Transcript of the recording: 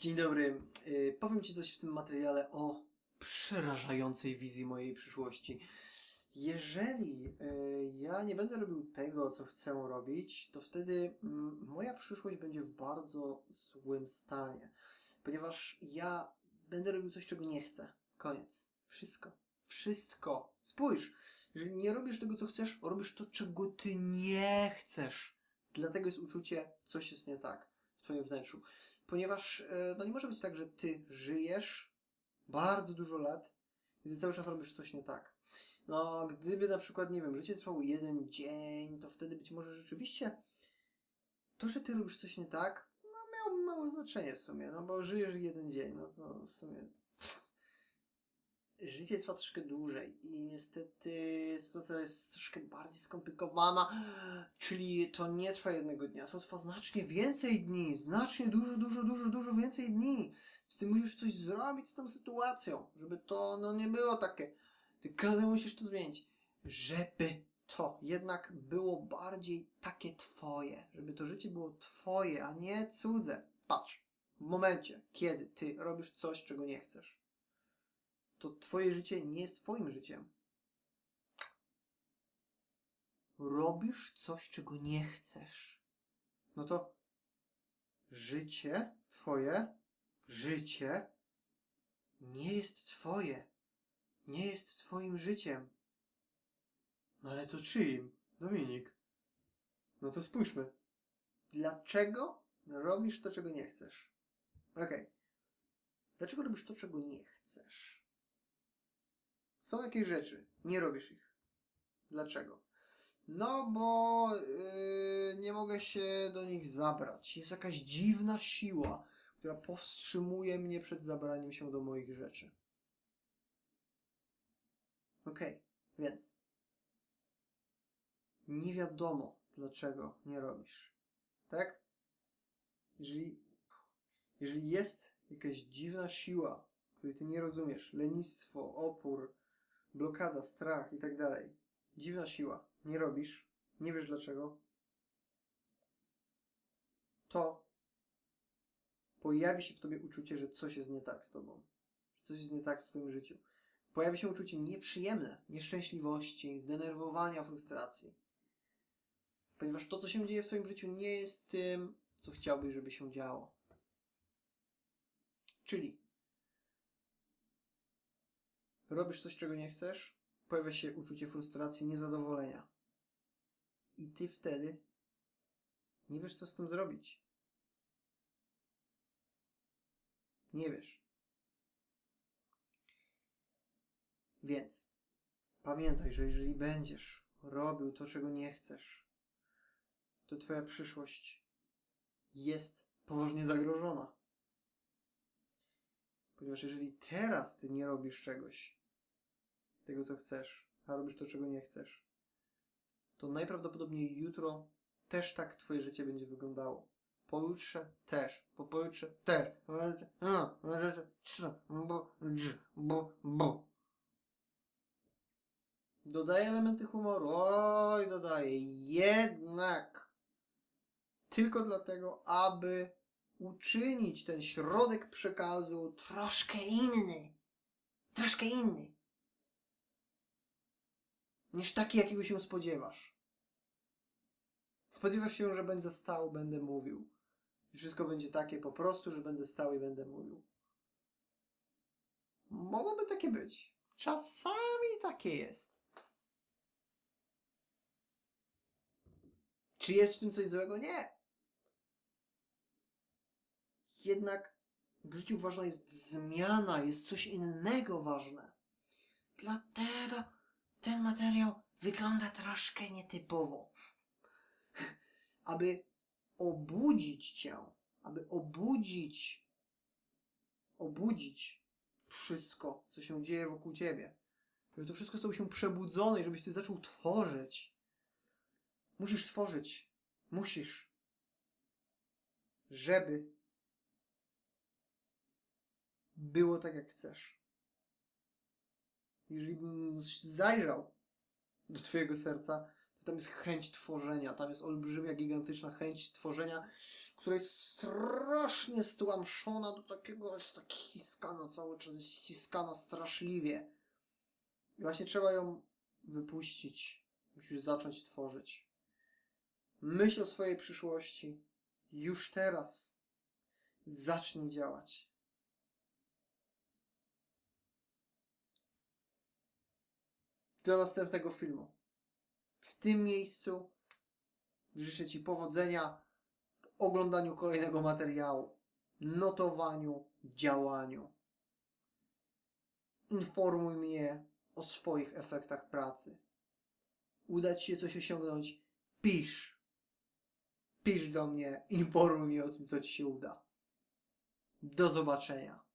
Dzień dobry. Y, Powiem Ci coś w tym materiale o przerażającej wizji mojej przyszłości. Jeżeli y, ja nie będę robił tego, co chcę robić, to wtedy mm, moja przyszłość będzie w bardzo złym stanie, ponieważ ja będę robił coś, czego nie chcę. Koniec. Wszystko. Wszystko. Spójrz, jeżeli nie robisz tego, co chcesz, robisz to, czego ty nie chcesz. Dlatego jest uczucie, coś jest nie tak w twoim wnętrzu. Ponieważ e, no nie może być tak, że ty żyjesz bardzo dużo lat i cały czas robisz coś nie tak. No, gdyby na przykład, nie wiem, życie trwało jeden dzień, to wtedy być może rzeczywiście to, że ty robisz coś nie tak, no miałoby małe znaczenie w sumie, no bo żyjesz jeden dzień, no to w sumie życie trwa troszkę dłużej i niestety sytuacja jest troszkę bardziej skomplikowana, czyli to nie trwa jednego dnia, to trwa znacznie więcej dni, znacznie dużo, dużo, dużo, dużo więcej dni. Więc ty musisz coś zrobić z tą sytuacją, żeby to no nie było takie, ty każdy musisz to zmienić, żeby to jednak było bardziej takie twoje, żeby to życie było twoje, a nie cudze. Patrz, w momencie, kiedy ty robisz coś, czego nie chcesz, to twoje życie nie jest twoim życiem. Robisz coś, czego nie chcesz. No to życie twoje, życie nie jest twoje. Nie jest twoim życiem. No ale to czyim? Dominik. No to spójrzmy. Dlaczego robisz to, czego nie chcesz? Okej. Dlaczego robisz to, czego nie chcesz? Są jakieś rzeczy, nie robisz ich. Dlaczego? No, bo yy, nie mogę się do nich zabrać. Jest jakaś dziwna siła, która powstrzymuje mnie przed zabraniem się do moich rzeczy. Okej, więc nie wiadomo, dlaczego nie robisz. Tak? Jeżeli, jeżeli jest jakaś dziwna siła, której ty nie rozumiesz, lenistwo, opór, blokada, strach i tak dalej. Dziwna siła. Nie robisz, nie wiesz dlaczego. To pojawi się w tobie uczucie, że coś jest nie tak z tobą. Że coś jest nie tak w twoim życiu. Pojawi się uczucie nieprzyjemne, nieszczęśliwości, zdenerwowania, frustracji. Ponieważ to, co się dzieje w twoim życiu, nie jest tym, co chciałbyś, żeby się działo. Czyli robisz coś, czego nie chcesz, pojawia się uczucie frustracji, niezadowolenia. I ty wtedy nie wiesz, co z tym zrobić. Nie wiesz. Więc pamiętaj, że jeżeli będziesz robił to, czego nie chcesz, to twoja przyszłość jest poważnie zagrożona. Ponieważ jeżeli teraz ty nie robisz czegoś, tego co chcesz, a robisz to, czego nie chcesz, to najprawdopodobniej jutro też tak twoje życie będzie wyglądało. Pojutrze też, po pojutrze też. Dodaję elementy humoru. Oj, dodaję. Jednak tylko dlatego, aby uczynić ten środek przekazu troszkę inny. Troszkę inny. Niż taki, jakiego się spodziewasz. Spodziewasz się, że będę stał, będę mówił. I wszystko będzie takie po prostu, że będę stał i będę mówił. Mogłoby takie być. Czasami takie jest. Czy jest w tym coś złego? Nie. Jednak w życiu ważna jest zmiana, jest coś innego ważne. Dlatego ten materiał wygląda troszkę nietypowo. Aby obudzić cię, aby obudzić, obudzić wszystko, co się dzieje wokół ciebie. Żeby to wszystko stało się przebudzone i żebyś ty zaczął tworzyć. Musisz tworzyć. Musisz. Żeby było tak, jak chcesz. Jeżeli bym zajrzał do twojego serca, to tam jest chęć tworzenia, tam jest olbrzymia, gigantyczna chęć tworzenia, która jest strasznie stłamszona do takiego, jest tak ściskana cały czas, jest ściskana straszliwie. I właśnie trzeba ją wypuścić, musisz zacząć tworzyć. Myśl o swojej przyszłości już teraz. Zacznij działać. Do następnego filmu. W tym miejscu życzę Ci powodzenia w oglądaniu kolejnego materiału, notowaniu, działaniu. Informuj mnie o swoich efektach pracy. Uda Ci się coś osiągnąć? Pisz. Pisz do mnie, informuj mnie o tym, co Ci się uda. Do zobaczenia.